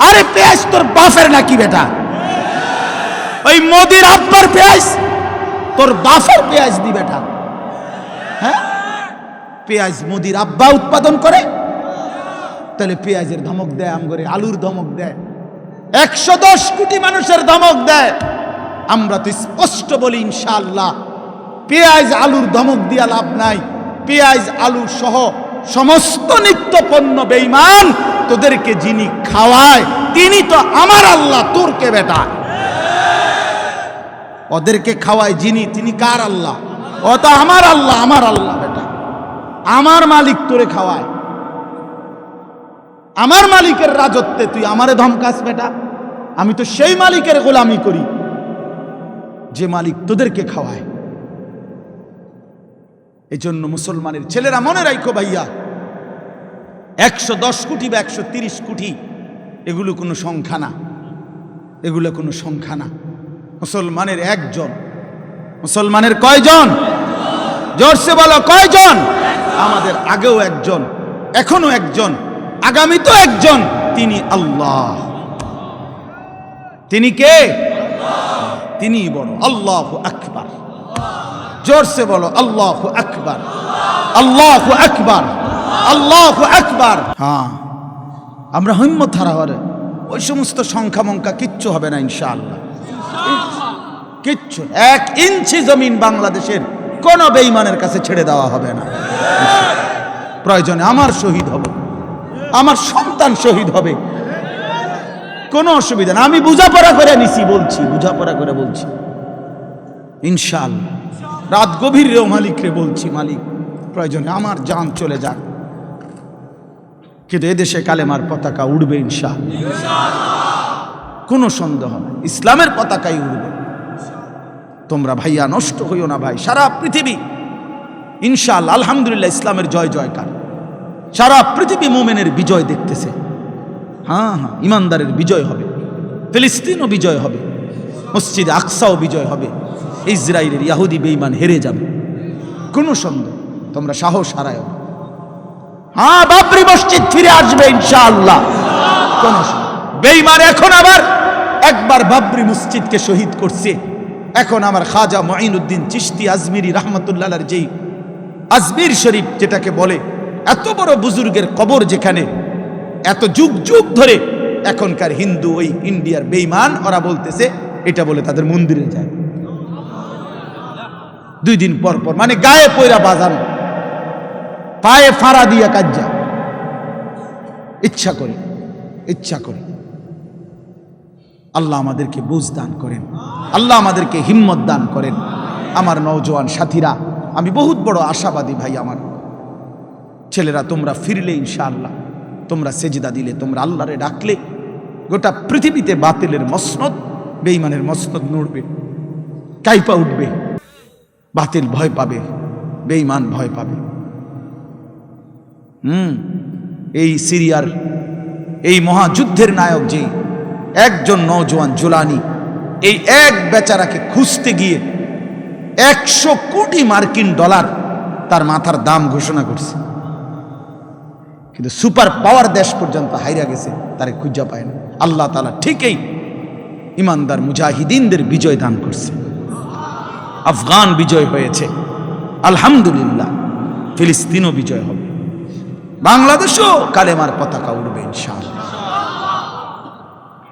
আরে পেঁয়াজ তোর বাপের নাকি বেটা? ওই মোদির আব্বার পেঁয়াজ? তোর বাপের পেঁয়াজ দি বেটা। হ্যাঁ? পেঁয়াজ মোদির আব্বা উৎপাদন করে। তাহলে পেঁয়াজের ধমক দেয় আম করে আলুর ধমক দেয়। একশো দশ কোটি মানুষের ধমক দেয়। আমরা তো স্পষ্ট বলি, ইনশাআল্লাহ। পেঁয়াজ আলুর ধমক দিয়া লাভ নাই। পেঁয়াজ, আলু সহ সমস্ত নিত্য পণ্য বেইমান তোদেরকে যিনি খাওয়ায়, তিনি তো আমার আল্লাহ, তোর কে বেটা? ওদেরকে খাওয়ায় যিনি, তিনি কার আল্লাহ? ও তো আমার আল্লাহ আমার আল্লাহ বেটা। আমার মালিক তোরে খাওয়ায়। আমার মালিকের রাজত্বে তুই আমারে ধমকাস বেটা। আমি তো সেই মালিকের গোলামি করি, যে মালিক তোদেরকে খাওয়ায়। এই জন্য মুসলমানের ছেলেরা মনে রাখো ভাইয়া। একশো দশ কোটি বা একশো তিরিশ কোটি, এগুলো কোনো সংখ্যা না। এগুলো কোনো সংখ্যা না। মুসলমানের একজন। মুসলমানের কয়জন? জোরসে বলো, কয়জন? আমাদের আগেও একজন এখনও একজন আগামী তো একজন। তিনি আল্লাহ। তিনি কে? তিনি বড়, আল্লাহ আকবার। জোরসে বলো, আল্লাহ আকবার আল্লাহ আকবার আল্লাহ আকবার। হ্যাঁ আমরা হিম্মত হারাবারে ওই সমস্ত সংখ্যা মঙ্কা কিচ্ছু হবে না, ইনশাআল্লাহ। কিচ্ছু এক ইঞ্চি জমিন বাংলাদেশের কোন বেইমানের কাছে ছেড়ে দেওয়া হবে না। প্রয়োজনে আমার শহীদ হবে, আমার সন্তান শহীদ হবে। কোনো অসুবিধা না। আমি বুঝাপড়া করে নিছি, বলছি, বুঝাপড়া করে বলছি। ইনশাআল্লাহ। রাত গভীর রেও মালিকরে বলছি, মালিক, প্রয়োজনে আমার জান চলে যাক। কিন্তু এদেশে কালেমার পতাকা উড়বে ইনশা কোনো সন্দেহ নেই, ইসলামের পতাকাই উড়বে। তোমরা ভাইয়া নষ্ট হইও না ভাই, সারা পৃথিবী ইনশাল আলহামদুলিল্লাহ, ইসলামের জয় জয়কার। সারা পৃথিবী মোমেনের বিজয় দেখতেছে। হ্যাঁ হ্যাঁ ইমানদারের বিজয় হবে, ফিলিস্তিনও বিজয় হবে, মসজিদে আকসাও বিজয় হবে। ইসরায়েলের ইয়াহুদি বেইমান হেরে যাবে। কোনো সন্দেহ, তোমরা সাহস হারায়। হ্যাঁ বাবরি মসজিদ ফিরে আসবে ইনশাআল্লাহ। কোন বেইমান এখন আবার একবার বাবরি মসজিদকে শহীদ করছে। এখন আমার খাজা মঈনুদ্দিন চিশতি আজমিরি রহমতুল্লাহ যেই আজমির শরীফ যেটাকে বলে, এত বড় বুজুর্গের কবর যেখানে, এত যুগ যুগ ধরে এখনকার হিন্দু ওই ইন্ডিয়ার বেইমান ওরা বলতেছে, এটা বলে তাদের মন্দিরে যায়। দুই দিন পর পর। মানে গায়ে পয়রা বাজানো। পায়ে ফাড়া দিয়া কাজ্জা। ইচ্ছা করে ইচ্ছা করে। আল্লাহ আমাদেরকে বুঝ দান করেন। আল্লাহ আমাদেরকে হিম্মত দান করেন। আমার নওজোয়ান সাথীরা, আমি বহুত বড় আশাবাদী ভাই আমার। ছেলেরা, তোমরা ফিরলে ইনশাআল্লাহ। তোমরা সেজদা দিলে, তোমরা আল্লাহরে ডাকলে। গোটা পৃথিবীতে বাতিলের মসনদ বেইমানের মসনদ নড়বে। কাইপা উঠবে। বাতিল ভয় পাবে বেইমান ভয় পাবে। হুম, এই সিরিয়ার, এই মহাযুদ্ধের নায়ক যে, একজন নওজোয়ান জোলানি, এই এক বেচারাকে খুঁজতে গিয়ে একশো কোটি মার্কিন ডলার তার মাথার দাম ঘোষণা করছে। কিন্তু সুপার পাওয়ার দেশ পর্যন্ত হাইরা গেছে, তারে খুঁজা পায় না। আল্লাহ তালা ঠিকই ইমানদার মুজাহিদিনদের বিজয় দান করছে। আফগান বিজয় হয়েছে। আলহামদুলিল্লাহ, ফিলিস্তিনও বিজয় হবে। বাংলাদেশও কালেমার পতাকা উঠবে ইনশাআল্লাহ।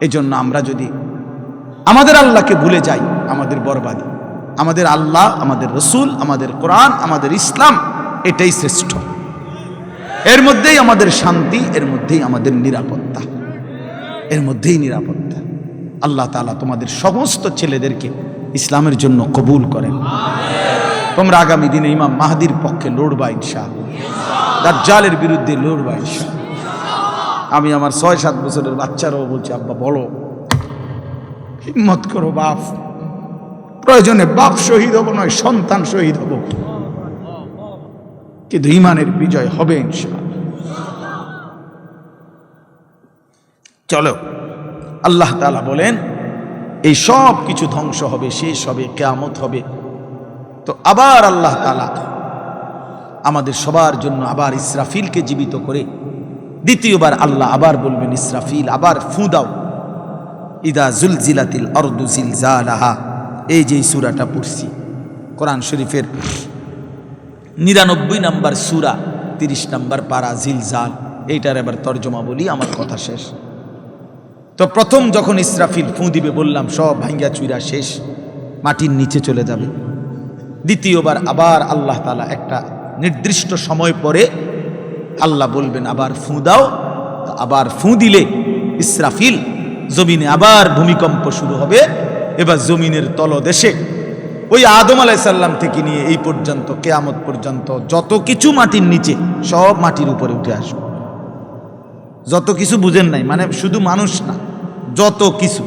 এই জন্য আমরা যদি আমাদের আল্লাহকে ভুলে যাই, আমাদের বরবাদী, আমাদের আল্লাহ, আমাদের রসুল, আমাদের কোরআন, আমাদের ইসলাম, এটাই শ্রেষ্ঠ। এর মধ্যেই আমাদের শান্তি, এর মধ্যেই আমাদের নিরাপত্তা। এর মধ্যেই নিরাপত্তা। আল্লাহ তাআলা তোমাদের সমস্ত ছেলেদেরকে ইসলামের জন্য কবুল করেন। তোমরা আগামী দিনে ইমাম মাহাদির পক্ষে লড়বা ইনশাআল্লাহ দাজ্জালের বিরুদ্ধে লড়বা ইনশাআল্লাহ আমি আমার ছয় সাত বছরের বাচ্চারাও বলছি, আব্বা, বলো। হিম্মত করো বাপ। প্রয়োজনে বাপ শহীদ হব, নয় সন্তান শহীদ হব। কিন্তু ইমানের বিজয় হবে ইনশাআল্লাহ চলো। আল্লাহ তালা বলেন এই সব কিছু ধ্বংস হবে, শেষ হবে, কেয়ামত হবে। তো আবার আল্লাহ তাআলা আমাদের সবার জন্য আবার ইসরাফিলকে জীবিত করে দ্বিতীয়বার আল্লাহ আবার বলবেন, ইসরাফিল, আবার ফু দাও। ইদা জুলজিলাতিল অর্দু জিলজালাহা। এই যে সুরাটা পড়ছি, কোরআন শরীফের নিরানব্বই নাম্বার সুরা, তিরিশ নাম্বার পারা জিলজাল, এইটার এবার তর্জমা বলি, আমার কথা শেষ। তো প্রথম যখন ইসরাফিল ফুঁ দিবে, বললাম, সব ভাঙ্গা চুইরা শেষ, মাটির নিচে চলে যাবে। দ্বিতীয়বার আবার আল্লাহ তালা একটা নির্দিষ্ট সময় পরে আল্লাহ বলবেন, আবার ফুঁ দাও। আবার ফুঁ দিলে ইসরাফিল জমিনে আবার ভূমিকম্প শুরু হবে। এবার জমিনের তলদেশে ওই আদম আলাইসাল্লাম থেকে নিয়ে এই পর্যন্ত, কেয়ামত পর্যন্ত যত কিছু মাটির নিচে, সব মাটির উপরে উঠে আসবে। যত কিছু বুঝেন নাই মানে শুধু মানুষ না, যত কিছু।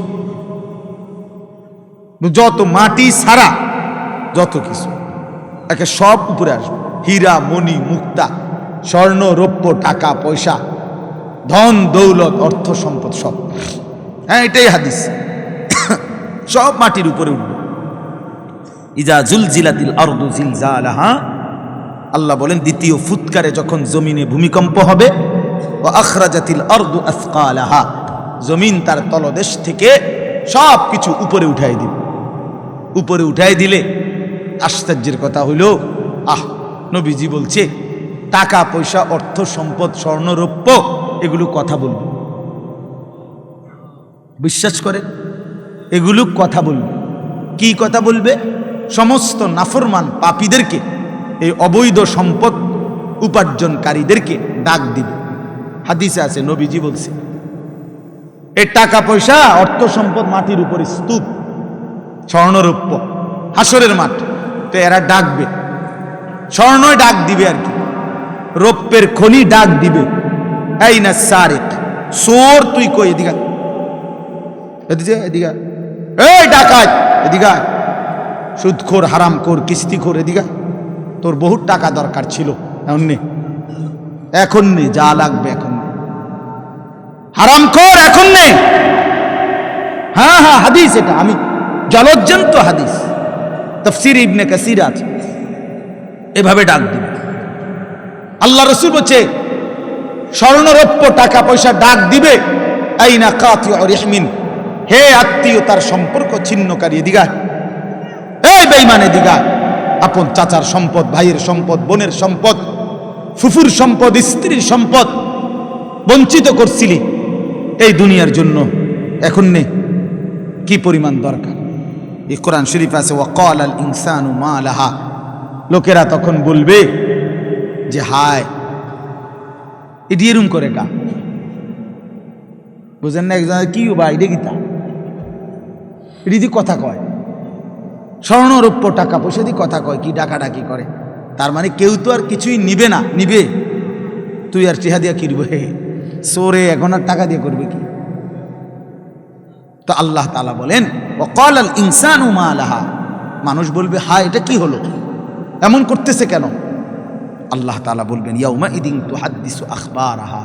যত মাটি ছাড়া যত কিছু। একে সব উপরে আসবে। হীরা, মণি, মুক্তা, স্বর্ণ, রৌপ্য, টাকা, পয়সা, ধন, দৌলত, অর্থ সম্পদ সব। হ্যাঁ এটাই হাদিস। সব মাটির উপরে উঠবে। ইজা জুলজিলাতিল আরদু জিলজালাহা, আল্লাহ বলেন, দ্বিতীয় ফুৎকারে যখন জমিনে ভূমিকম্প হবে ও আখরাজাতিল আরদু আসকালাহা। জমিন তার তলদেশ থেকে সব কিছু উপরে উঠাই দিবে উপরে উঠাই দিলে আশ্চর্যের কথা হইল, আহ, নবীজি বলছে, টাকা, পয়সা, অর্থ, সম্পদ স্বর্ণরৌপ্য এগুলো কথা বলবে। বিশ্বাস করে, এগুলো কথা বলবে। কি কথা বলবে? সমস্ত নাফরমান পাপীদেরকে, এই অবৈধ সম্পদ উপার্জনকারীদেরকে ডাক দিবে। হাদিসে আছে, নবীজি বলছে এই টাকা পয়সা, অর্থ সম্পদ মাটির উপরে স্তূপ স্বর্ণরৌপ্য হাসরের মাঠ। তো এরা ডাকবে। স্বর্ণই ডাক দিবে আর কি। রৌপ্যের খনি ডাক দিবে। এই না সারেক, সোর তুই কই, এদিকে। এদিকে এদিকে। এই এদিকে আয়। সুদখোর, হারামখোর, কিস্তিখোর, এদিকে তোর বহুত টাকা দরকার ছিল, এখন নে। এখন নে, যা লাগবে এখন। নে হারামখোর এখন নে হ্যাঁ হ্যাঁ হাদিস এটা, আমি জলজ্জন্ত হাদিস। তফসির ইবনে কাসির আছে। এভাবে ডাক দিবে। আল্লাহ রসুল বলছে, স্বর্ণরৌপ্য টাকা পয়সা ডাক দিবে, আইনা কাতি হে আত্মীয়তার সম্পর্ক ছিন্নকারী দিগা এই বেইমানে দিগা আপন চাচার সম্পদ, ভাইয়ের সম্পদ, বোনের সম্পদ, ফুফুর সম্পদ, স্ত্রীর সম্পদ, বঞ্চিত করছিলি। এই দুনিয়ার জন্য। এখন নেই কি পরিমাণ দরকার? এই কোরআন শরীফ আছে ওয়াকাল আল ইনসানু মা আলাহা লোকেরা তখন বলবে যে, হায়, এটি এরম করে কা। বুঝেন না একজন, কি বা এটা গীতা দিয়ে কথা কয়, স্বর্ণরৌপ্য টাকা পয়সা দিয়ে কথা কয়, কি ডাকাডাকি করে? তার মানে কেউ তো আর কিছুই নিবে না, নিবে। তুই আর টিহা দিয়া কিনবে সোরে এখন আর টাকা দিয়ে করবে কি? তো আল্লাহ তালা বলেন ও কল আল ইনসান উমা আলাহা মানুষ বলবে, হা, এটা কি হলো? এমন করতেছে কেন? আল্লাহ তালা বলবেন ইয়াউমা ইদিন তু হাদ্দিসু আখবার আহা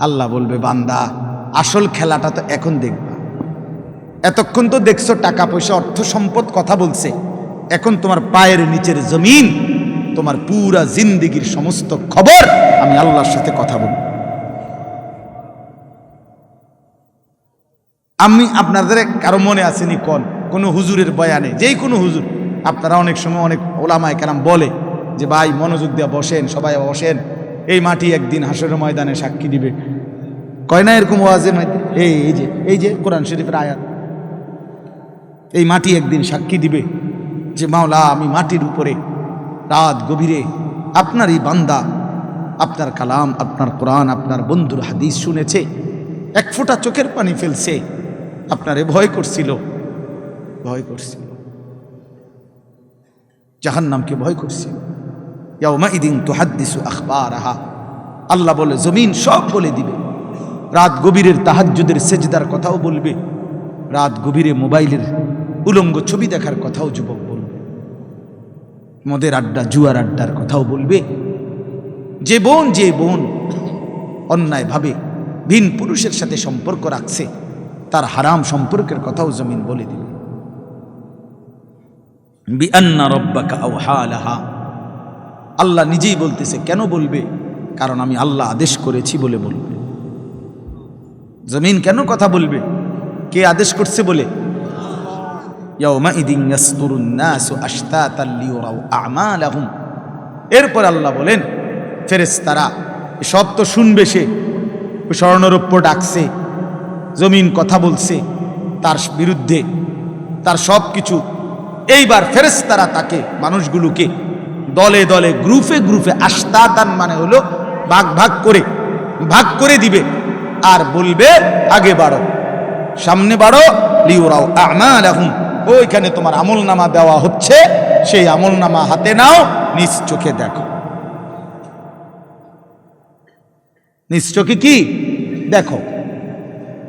আল্লাহ বলবে, বান্দা, আসল খেলাটা তো এখন দেখবা। এতক্ষণ তো দেখছ টাকা পয়সা, অর্থ সম্পদ কথা বলছে। এখন তোমার পায়ের নিচের জমিন, তোমার পুরা জিন্দিগির সমস্ত খবর আমি আল্লাহর সাথে কথা বলব। আমি আপনাদের কারও মনে আসেনি কন, কোনো হুজুরের বয়ানে, যেই কোনো হুজুর। আপনারা অনেক সময় অনেক ওলামায় কালাম বলে যে, ভাই, মনোযোগ দিয়ে বসেন, সবাই বসেন। এই মাটি একদিন হাসরের ময়দানে সাক্ষী দিবে। কয় না এরকম ওয়াজের এই এই যে এই যে কোরআন শরীফের আয়াত। এই মাটি একদিন সাক্ষী দিবে যে, মাওলা, আমি মাটির উপরে রাত গভীরে আপনার এই বান্দা, আপনার কালাম, আপনার কোরআন, আপনার বন্ধুর হাদিস শুনেছে। এক ফোঁটা চোখের পানি ফেলছে। আপনারে ভয় করছিল। ভয় করছিল। জাহান্নামকে ভয় করছিল। আহা আল্লাহ বলে, জমিন সব বলে দিবে। রাত গভীরের তাহাজ্জুদের সেজদার কথাও বলবে। রাত গভীরে মোবাইলের উলঙ্গ ছবি দেখার কথাও যুবক বলবে। মদের আড্ডা, জুয়ার আড্ডার কথাও বলবে। যে বোন যে বোন অন্যায়ভাবে ভিন পুরুষের সাথে সম্পর্ক রাখছে তার হারাম সম্পর্কের কথাও জমিন বলে দিবে বিআন্না রব্বাকা আওহা আল্লাহ নিজেই বলতেছে কেন বলবে? কারণ আমি আল্লাহ আদেশ করেছি বলে বলবে। জমিন কেন কথা বলবে? কে আদেশ করছে বলে? এরপর আল্লাহ বলেন ফেরেশতারা সব তো শুনবে সে। স্বর্ণরূপ্য ডাকছে। জমিন কথা বলছে, তার বিরুদ্ধে, তার সব কিছু এইবার ফেরেশতারা তাকে, মানুষগুলোকে দলে দলে, গ্রুপে গ্রুপে আস্তাতান মানে হলো ভাগ ভাগ করে ভাগ করে দিবে। আর বলবে, আগে বাড়ো, সামনে বাড়ো লিউরাও আমাল এখন ওইখানে তোমার আমল নামা দেওয়া হচ্ছে, সেই আমল নামা হাতে নাও, নিজ চোখে দেখো। নিজ চোখে কি? দেখো।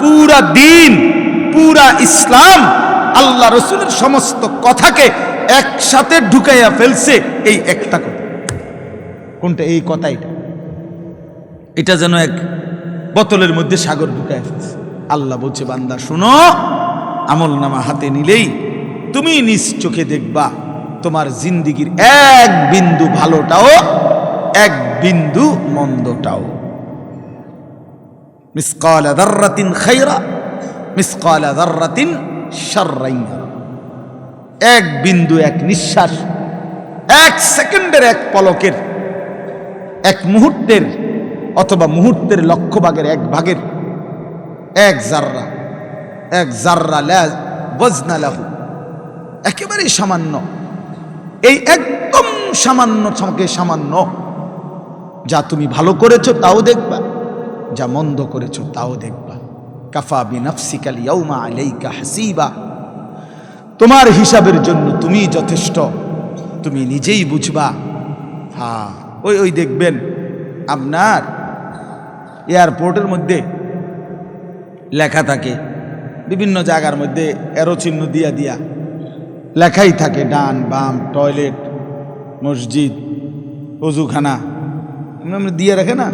পুরা দিন, পুরা ইসলাম আল্লাহ রসুলের সমস্ত কথাকে একসাথে ঢুকাইয়া ফেলছে এই একটা কথা। কোনটা? এই কথা এটা। এটা যেন এক বোতলের মধ্যে সাগর ঢুকায় ফেলছে। আল্লাহ বলছে, বান্দা, শুনো, আমল নামা হাতে নিলেই তুমি নিজ চোখে দেখবা তোমার জিন্দিগির এক বিন্দু ভালোটাও, এক বিন্দু মন্দটাও। মিসকাল দার্রাতিন খাইরা, মিসকাল দার্রাতিন শাররাইয়া এক বিন্দু, এক নিঃশ্বাস, এক সেকেন্ডের এক পলকের, এক মুহূর্তের অথবা মুহূর্তের লক্ষ ভাগের এক ভাগের, এক জাররা এক জাররা বজনা লাহু। একেবারেই সামান্য। এই একদম সামান্য চমকে সামান্য, যা তুমি ভালো করেছ তাও দেখবা। যা মন্দ করেছ তাও দেখবা। কাফা বিনাফসিকাল ইয়াউমা আলাইকা হাসিবা। তোমার হিসাবের জন্য তুমি যথেষ্ট, তুমি নিজেই বুঝবা। হ্যাঁ ওই ওই দেখবেন, আপনার এয়ারপোর্টের মধ্যে লেখা থাকে, বিভিন্ন জায়গার মধ্যে এরো চিহ্ন দিয়া দিয়া লেখাই থাকে, ডান, বাম, টয়লেট, মসজিদ, অজুখানা। দিয়ে রাখে না?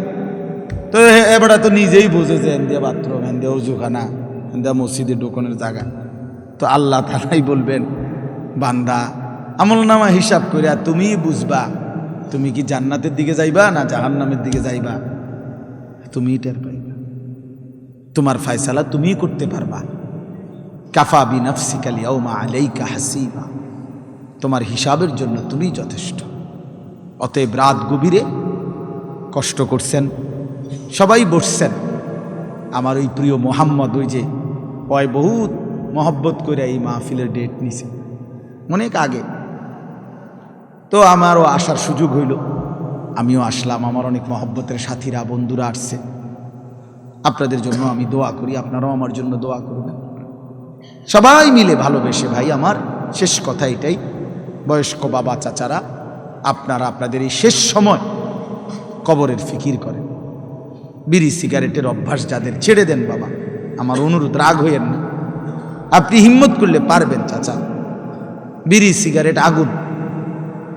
তো এবারে তো নিজেই বুঝে যে এন্দিয়া বাথরুম এন্দিয়া অজুখানা এন্দিয়া মসজিদে ঢোকনের জায়গা। তো আল্লাহ তালাই বলবেন, বান্দা, আমল নামা হিসাব করে তুমি বুঝবা, তুমি কি জান্নাতের দিকে যাইবা না জাহান্নামের দিকে যাইবা? তুমি টের পাইবা। তোমার ফয়সালা তুমিই করতে পারবা। কাফা বি নফসিকালি ওমা আলাইকা হাসিবা। তোমার হিসাবের জন্য তুমি যথেষ্ট। অতএব রাত গভীরে কষ্ট করছেন সবাই বসছেন। আমার ওই প্রিয় মোহাম্মদ ওই যে, ওই বহুত মহব্বত করে এই মাহফিলের ডেট নিছে। অনেক আগে। তো আমারও আসার সুযোগ হইল। আমিও আসলাম, আমার অনেক মহব্বতের সাথীরা, বন্ধুরা আসছে। আপনাদের জন্য আমি দোয়া করি, আপনারাও আমার জন্য দোয়া করবেন। সবাই মিলে ভালোবেসে ভাই, আমার শেষ কথা এটাই। বয়স্ক বাবা, চাচারা, আপনারা আপনাদের এই শেষ সময় কবরের ফিকির করেন। বিড়ি সিগারেটের অভ্যাস যাদের, ছেড়ে দেন বাবা। আমার অনুরোধ, রাগ হইয়েন না। আপনি হিম্মত করলে পারবেন, চাচা। বিড়ি সিগারেট আগুন।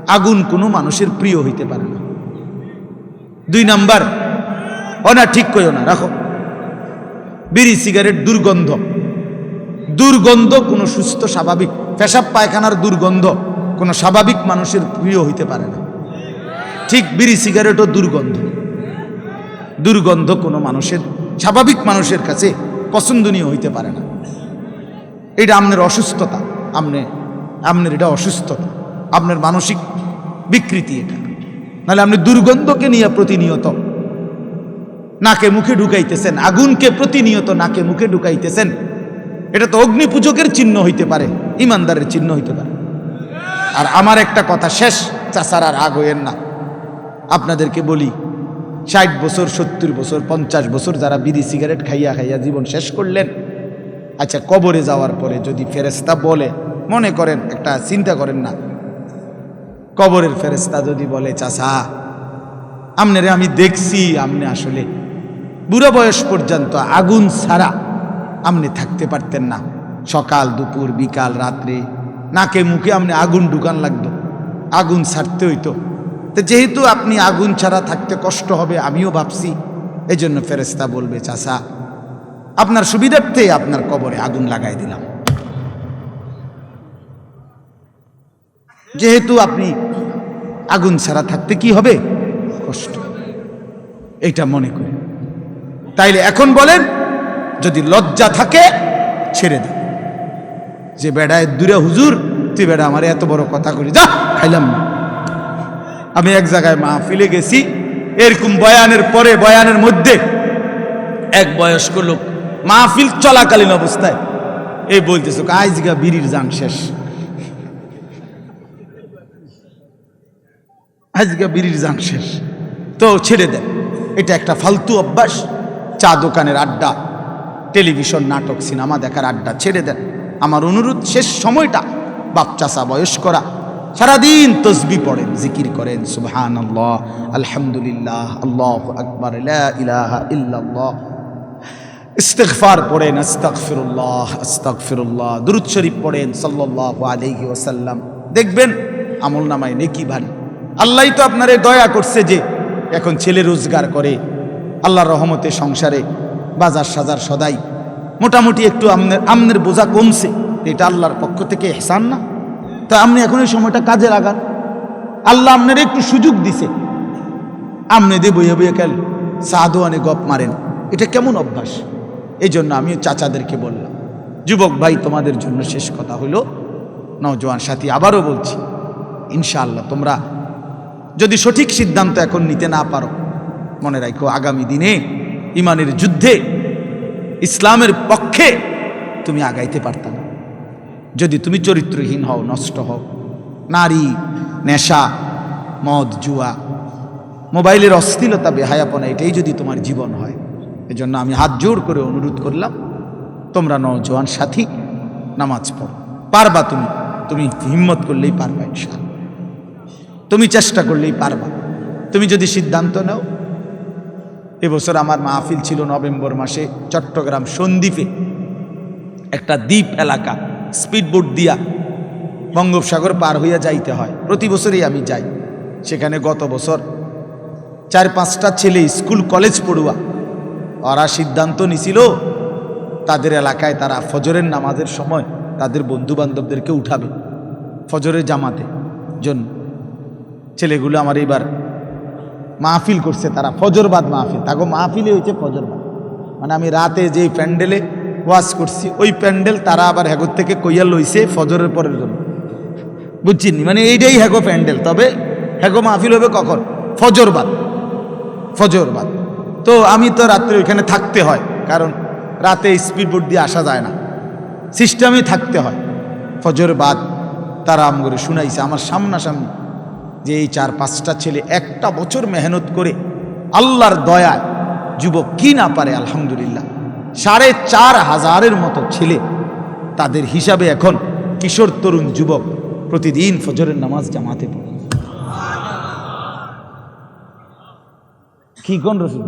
আগুন কোনো মানুষের প্রিয় হইতে পারে না। দুই নাম্বার ও না ঠিক কইও না, রাখো। বিড়ি সিগারেট দুর্গন্ধ। দুর্গন্ধ কোনো সুস্থ, স্বাভাবিক, পেশাব পায়খানার দুর্গন্ধ কোনো স্বাভাবিক মানুষের প্রিয় হইতে পারে না। ঠিক বিড়ি সিগারেটও দুর্গন্ধ। দুর্গন্ধ কোনো মানুষের, স্বাভাবিক মানুষের কাছে পছন্দনীয় হইতে পারে না। এটা আপনার অসুস্থতা আপনি আপনার এটা অসুস্থতা আপনার মানসিক বিকৃতি এটা। নাহলে আপনি দুর্গন্ধকে নিয়ে প্রতিনিয়ত নাকে মুখে ঢুকাইতেছেন, আগুনকে প্রতিনিয়ত নাকে মুখে ঢুকাইতেছেন, এটা তো অগ্নি পূজকের চিহ্ন হইতে পারে, ইমানদারের চিহ্ন হইতে পারে। আর আমার একটা কথা শেষ চাষার আর আগ হইয়েন না। আপনাদেরকে বলি ষাট বছর, সত্তর বছর, পঞ্চাশ বছর যারা বিড়ি সিগারেট খাইয়া খাইয়া জীবন শেষ করলেন আচ্ছা কবরে যাওয়ার পরে যদি ফেরেস্তা বলে, মনে করেন একটা চিন্তা করেন না, কবরের ফেরেস্তা যদি বলে চাষা আমনেরে আমি দেখছি, আমনে আসলে বুড়ো বয়স পর্যন্ত আগুন ছাড়া আপনি থাকতে পারতেন না। সকাল, দুপুর, বিকাল, রাত্রে নাকে মুখে আপনি আগুন ঢুকান লাগতো, আগুন ছাড়তে হইতো। তো যেহেতু আপনি আগুন ছাড়া থাকতে কষ্ট হবে, আমিও ভাবছি এই জন্য ফেরেস্তা বলবে চাষা আপনার সুবিধার্থে আপনার কবরে আগুন লাগাই দিলাম। যেহেতু আপনি আগুন ছাড়া থাকতে কি হবে? কষ্ট। এটা মনে করি তাইলে এখন বলেন, যদি লজ্জা থাকে, ছেড়ে দেন। যে বেড়ায় দূরে হুজুর, তুই বেড়া আমার এত বড় কথা করি যা, খাইলাম। না আমি এক জায়গায় মাহফিলে গেছি। এরকম বয়ানের পরে, বয়ানের মধ্যে এক বয়স্ক লোক মাহফিল চলাকালীন অবস্থায় এই বলতেছে আজগা বিড়ির যান শেষ। আজকে বিড়ির যান শেষ। তো ছেড়ে দেন। এটা একটা ফালতু অভ্যাস। চা দোকানের আড্ডা, টেলিভিশন, নাটক, সিনেমা দেখার আড্ডা ছেড়ে দেন। আমার অনুরোধ, শেষ সময়টা বাপচাসা বয়স করা সারাদিন তসবি পড়েন, জিকির করেন সুবহান আল্লাহ আলহামদুলিল্লাহ, আল্লাহ আকবর ইলাহা ইল্লাল্লাহ। ইস্তেগফার পড়েন, আস্তাগফিরুল্লাহ আস্তাগফিরুল্লাহ। দুরুদ শরীফ পড়েন, সাল্লাল্লাহু আলাইহি ওয়াসাল্লাম। দেখবেন, আমল নামায় নেকি ভারী। আল্লাহই তো আপনারে দয়া করছে যে, এখন ছেলে রোজগার করে, আল্লাহর রহমতে সংসারে বাজার সাজার সদাই। মোটামুটি একটু আমনের আমনের বোঝা কমছে, এটা আল্লাহর পক্ষ থেকে এহসান না? তা আপনি এখন এই সময়টা কাজে লাগান। আল্লাহ আপনার একটু সুযোগ দিছে। আমনে দিয়ে বইয়ে বইয়ে খেল সাদোয়ানে গপ মারেন, এটা কেমন অভ্যাস? এই জন্য আমিও চাচাদেরকে বললাম, যুবক ভাই, তোমাদের জন্য শেষ কথা হলো। নওজোয়ান সাথী আবারও বলছি, ইনশাআল্লাহ, তোমরা যদি সঠিক সিদ্ধান্ত এখন নিতে না পারো, মনে রাখো আগামী দিনে ইমানের যুদ্ধে, ইসলামের পক্ষে তুমি আগাইতে পারত না। যদি তুমি চরিত্রহীন হও, নষ্ট হও, নারী, নেশা, মদ, জুয়া, মোবাইলের অস্থিলতা বেহায়াপনা, এটাই যদি তোমার জীবন হয়, এজন্য আমি হাত জোর করে অনুরোধ করলাম, তোমরা নজওয়ান সাথী, নামাজ পড়ো। পারবা তুমি তুমি হিম্মত করলেই পারবা ইনশাআল্লাহ। তুমি চেষ্টা করলেই পারবা। তুমি যদি সিদ্ধান্ত নাও, এবছর আমার মাহফিল ছিল নভেম্বর মাসে চট্টগ্রাম সন্দ্বীপে, একটা দ্বীপ এলাকা। স্পিডবোট দিয়া বঙ্গোপসাগর পার হইয়া যাইতে হয়। প্রতি বছরই আমি যাই। সেখানে গত বছর চার পাঁচটা ছেলে স্কুল, কলেজ পড়ুয়া। ওরা সিদ্ধান্ত নিছিল, তাদের এলাকায় তারা ফজরের নামাজের সময় তাদের বন্ধু বান্ধবদেরকে উঠাবে ফজরের জামাতে। জন্য ছেলেগুলো আমার এইবার মাহফিল করছে তারা ফজরবাদ মাহফিল। তাকে মাহফিলে হয়েছে ফজরবাদ মানে আমি রাতে যেই প্যান্ডেলে ওয়াজ করছি, ওই প্যান্ডেল তারা আবার হ্যাগোর থেকে কইয়া লইছে ফজরের পরের জন্য। বুঝছিনি? মানে এইটাই হ্যাগো প্যান্ডেল। তবে হ্যাগো মাহফিল হবে কখন? ফজরবাদ ফজরবাদ তো আমি তো রাত্রে ওইখানে থাকতে হয়, কারণ রাতে স্পিড স্পিডবোট দিয়ে আসা যায় না। সিস্টেমে থাকতে হয়। ফজরবাদ তারা আম করে শুনাইছে। আমার সামনাসামনি যে এই চার, পাঁচটা ছেলে একটা বছর মেহনত করে আল্লাহর দয়ায় যুবক কি না পারে, আলহামদুলিল্লাহ। সাড়ে চার হাজারের মতো ছেলে। তাদের হিসাবে এখন কিশোর তরুণ যুবক প্রতিদিন ফজরের নামাজ জামাতে পড়ে। কি কোন রসুল?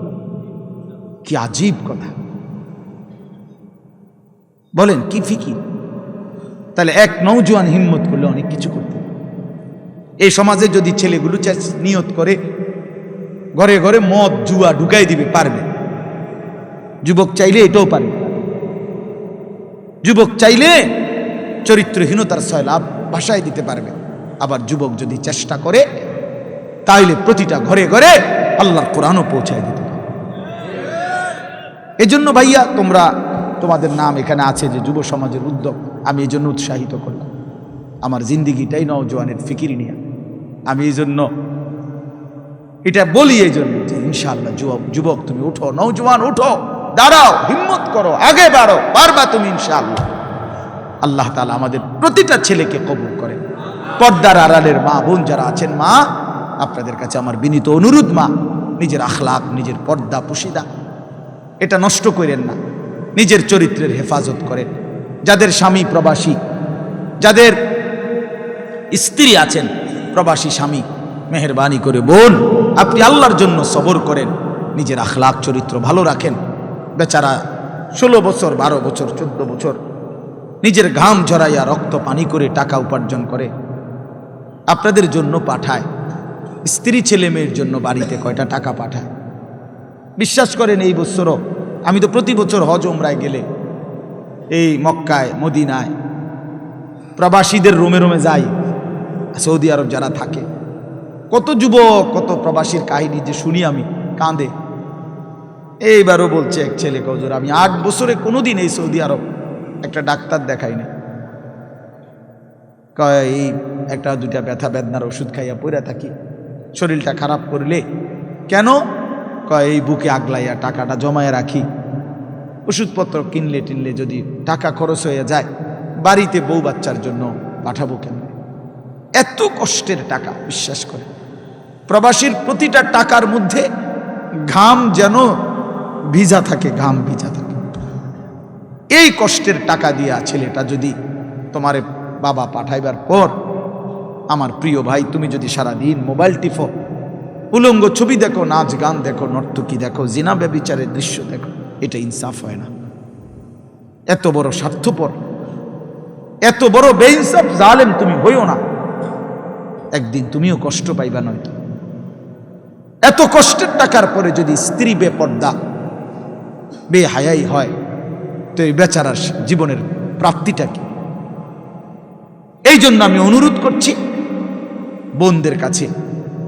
কি আজীব কথা। বলেন, কি ফিকির? তাহলে এক নৌজওয়ান হিম্মত করলে অনেক কিছু করতে। এই সমাজে যদি ছেলেগুলো নিয়ত করে, ঘরে ঘরে মদ, জুয়া ঢুকাই দিবে, পারবে। যুবক চাইলে এটাও পারে। যুবক চাইলে চরিত্রহীনতার সয়লাভ ভাষায় দিতে পারবে। আবার যুবক যদি চেষ্টা করে, তাইলে প্রতিটা ঘরে ঘরে আল্লাহর কোরআনও পৌঁছায় দিতে পারে। এজন্য ভাইয়া, তোমরা তোমাদের নাম এখানে আছে যে যুব সমাজের উদ্যোগ। আমি এই জন্য উৎসাহিত করলাম। আমার জিন্দিগিটাই নওজোয়ানের ফিকির নিয়ে। আমি এই জন্য এটা বলি এই জন্য যে ইনশাআল্লাহ যুবক যুবক তুমি উঠো নৌজওয়ান উঠো। দাঁড়াও, হিম্মত করো, আগে বাড়ো পারবা তুমি ইনশাআল্লাহ। আল্লাহ তালা আমাদের প্রতিটা ছেলেকে কবুল করেন। পর্দার আড়ালের মা বোন যারা আছেন, মা, আপনাদের কাছে আমার বিনীত অনুরোধ, মা, নিজের আখলাক নিজের পর্দা, পুশিদা, এটা নষ্ট করেন না। নিজের চরিত্রের হেফাজত করেন। যাদের স্বামী প্রবাসী, যাদের স্ত্রী আছেন, প্রবাসী স্বামী, মেহরবানি করে বোন, আপনি আল্লাহর জন্য সবর করেন, নিজের আখলাক চরিত্র ভালো রাখেন। বেচারা ষোলো বছর, বারো বছর, চোদ্দ বছর নিজের ঘাম ঝরাইয়া রক্ত পানি করে টাকা উপার্জন করে, আপনাদের জন্য পাঠায়, স্ত্রী ছেলে মেয়ের জন্য বাড়িতে কয়টা টাকা পাঠায়। বিশ্বাস করেন এই বছরও আমি তো প্রতি বছর হজ ওমরায় গেলে এই মক্কায়, মদিনায় প্রবাসীদের রোমে রোমে যাই, সৌদি আরব যারা থাকে। কত যুবক, কত প্রবাসীর কাহিনী যে শুনি আমি, কাঁদে। এইবারও বলছে এক ছেলে কজর আমি আট বছরে কোনোদিন এই সৌদি আরব একটা ডাক্তার দেখাই দেখাইনি কয়, এই একটা দুটা ব্যথা বেদনার ওষুধ খাইয়া পড়ে থাকি। শরীরটা খারাপ করলে কেন? কয়, এই বুকে আগলাইয়া টাকাটা জমায় রাখি। ওষুধপত্র কিনলে টিনলে যদি টাকা খরচ হয়ে যায়, বাড়িতে বউ বাচ্চার জন্য পাঠাবো কেন? এত কষ্টের টাকা, বিশ্বাস করে। প্রবাসীর প্রতিটা টাকার মধ্যে ঘাম যেন ভিজা থাকে, ঘাম ভিজা থাকে। এই কষ্টের টাকা দিয়া ছেলেটা যদি তোমার বাবা পাঠাইবার পর আমার প্রিয় ভাই, তুমি যদি সারা দিন মোবাইল টিফো উলঙ্গ ছবি দেখো, নাচ গান দেখো, নর্তকী দেখো, জিনা ব্যবিচারের দৃশ্য দেখো, এটা ইনসাফ হয় না। এত বড় স্বার্থপর, এত বড় বেইনসাফ জালেম তুমি হইও না। একদিন তুমিও কষ্ট পাইবা নয়তো এত কষ্টের টাকার পরে যদি স্ত্রী বেপর্দা বেহায়াই হয়। তো এই বেচারার জীবনের প্রাপ্তিটা কি? এই জন্য আমি অনুরোধ করছি, বোনদের কাছে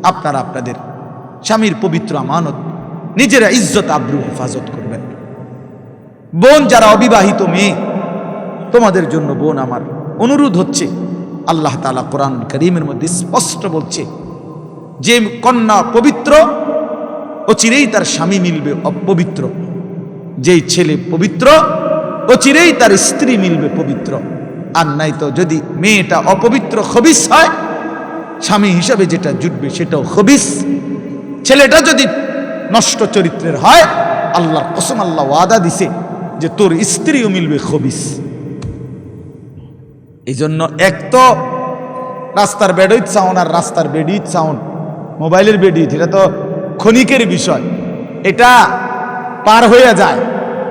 আপনারা আপনাদের স্বামীর পবিত্র আমানত নিজেরা ইজ্জত, আব্রু, হেফাজত করবেন। বোন, যারা অবিবাহিত মেয়ে, তোমাদের জন্য বোন আমার অনুরোধ হচ্ছে, আল্লাহ তালা কোরআন করিমের মধ্যে স্পষ্ট বলছে, যে কন্যা পবিত্র ও চিরেই তার স্বামী মিলবে অপবিত্র। যেই ছেলে পবিত্র ও চিরেই তার স্ত্রী মিলবে পবিত্র। আর নাই তো যদি মেয়েটা অপবিত্র খবিস হয়, স্বামী হিসাবে যেটা জুটবে সেটাও খবিস। ছেলেটা যদি নষ্ট চরিত্রের হয়, আল্লাহর কসম আল্লাহ ওয়াদা দিছে যে তোর স্ত্রীও মিলবে খবিস। এই জন্য এক তো রাস্তার বেডইত সাউন্ড আর রাস্তার বেডিত সাউন্ড মোবাইলের বেডিত এটা তো ক্ষণিকের বিষয়। এটা পার হয়ে যায়।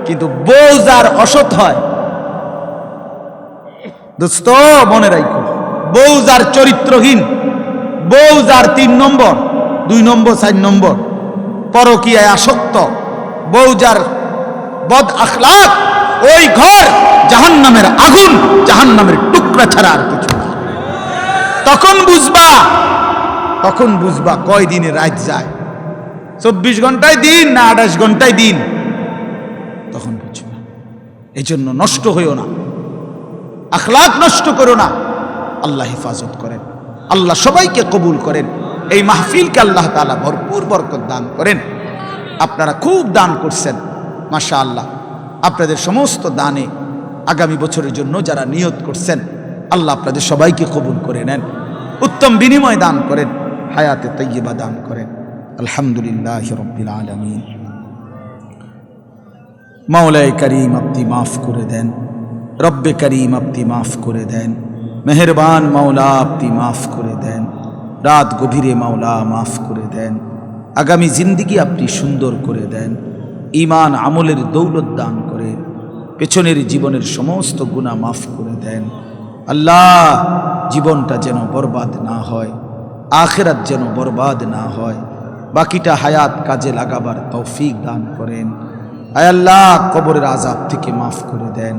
কিন্তু বউ যার অসৎ হয়, দোস্ত, মনে রাখো বউ যার চরিত্রহীন, বউ যার তিন নম্বর, দুই নম্বর, চার নম্বর, পরকীয়ায় আসক্ত, বউ যার বদ আখলাক ওই ঘর জাহান নামের আগুন জাহান নামের টুকরা ছাড়া আর কিছু তখন বুঝবা তখন বুঝবা কয় দিনে রাত যায়। চব্বিশ ঘন্টায় দিন না আঠাশ ঘন্টায় দিন? তখন বুঝবা এই জন্য নষ্ট হইও না। আখলাক নষ্ট করো না। আল্লাহ হেফাজত করেন। আল্লাহ সবাইকে কবুল করেন। এই মাহফিলকে আল্লাহ তালা ভরপুর বরকত দান করেন। আপনারা খুব দান করছেন মাশা আল্লাহ আপনাদের সমস্ত দানে আগামী বছরের জন্য যারা নিয়ত করছেন, আল্লাহ আপনাদের সবাইকে কবুল করে নেন। উত্তম বিনিময় দান করেন। হায়াতে তৈয়বা দান করেন। আলহামদুলিল্লাহ রব্বিল আলমিন। মাওলায় করিম আপনি মাফ করে দেন, রব্বে করিম আপনি মাফ করে দেন, মেহরবান মাওলা আপনি মাফ করে দেন, রাত গভীরে মাওলা মাফ করে দেন, আগামী জিন্দিগি আপনি সুন্দর করে দেন ইমান আমলের দৌলত দান করে, পেছনের জীবনের সমস্ত গুণা মাফ করে দেন। আল্লাহ, জীবনটা যেন বরবাদ না হয়, আখেরাত যেন বরবাদ না হয়। বাকিটা হায়াত কাজে লাগাবার তৌফিক দান করেন। আয় আল্লাহ, কবরের আজাব থেকে মাফ করে দেন,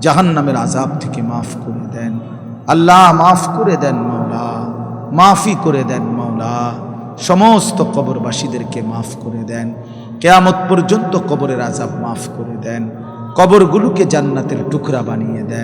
জাহান্নামের আজাব থেকে মাফ করে দেন। আল্লাহ, মাফ করে দেন মাওলা মাফি করে দেন মাওলা। সমস্ত কবরবাসীদেরকে মাফ করে দেন। কেয়ামত পর্যন্ত কবরের আজাব মাফ করে দেন। কবরগুলোকে জান্নাতের টুকরা বানিয়ে দেন।